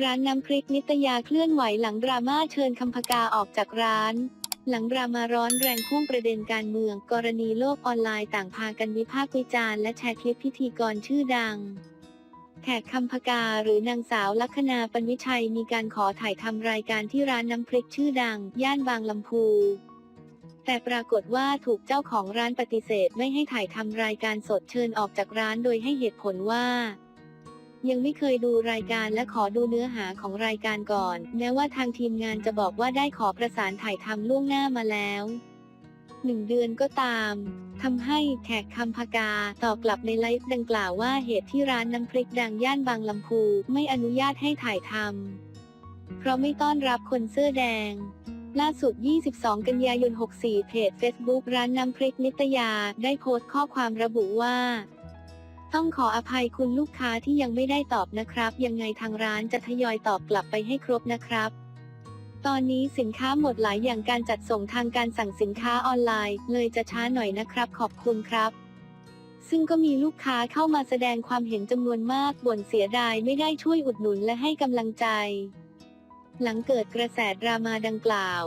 ร้านน้ำพริกนิตยาเคลื่อนไหวหลังดราม่าเชิญคำพกาออกจากร้าน หลังดรามาร้อนแรงพุ่งประเด็นการเมือง กรณีโลกออนไลน์ต่างพากันวิพากษ์วิจารณ์และแชร์คลิปพิธีกรชื่อดัง แขกคำพกาหรือนางสาวลัคนาปันวิชัยมีการขอถ่ายทำรายการที่ร้านน้ำพริกชื่อดัง ย่านบางลำพูแต่ปรากฏว่าถูกเจ้าของร้านปฏิเสธไม่ให้ถ่ายทำรายการสดเชิญออกจากร้านโดยให้เหตุผลว่า ยังไม่เคยดูรายการและขอดูเนื้อหาของรายการก่อน แม้ว่าทางทีมงานจะบอกว่าได้ขอประสานถ่ายทำล่วงหน้ามาแล้วหนึ่งเดือนก็ตามทำให้แขกคำพกาตอบกลับในไลฟ์ดังกล่าวว่าเหตุที่ร้านน้ำพริกดังย่านบางลำพูไม่อนุญาตให้ถ่ายทำเพราะไม่ต้อนรับคนเสื้อแดง ล่าสุด 22 กันยายน 64 เพจ Facebook ร้านน้ำพริกนิตยาได้โพสต์ข้อความระบุว่า ต้องขออภัยคุณลูกค้าที่ยังไม่ได้ตอบนะครับ ยังไงทางร้านจะทยอยตอบกลับไปให้ครบนะครับ ตอนนี้สินค้าหมดหลายอย่างการจัดส่งทางการสั่งสินค้าออนไลน์ เลยจะช้าหน่อยนะครับ ขอบคุณครับ ซึ่งก็มีลูกค้าเข้ามาแสดงความเห็นจำนวนมากบ่นเสียดายไม่ได้ช่วยอุดหนุนและให้กำลังใจ หลังเกิดกระแสดราม่าดังกล่าว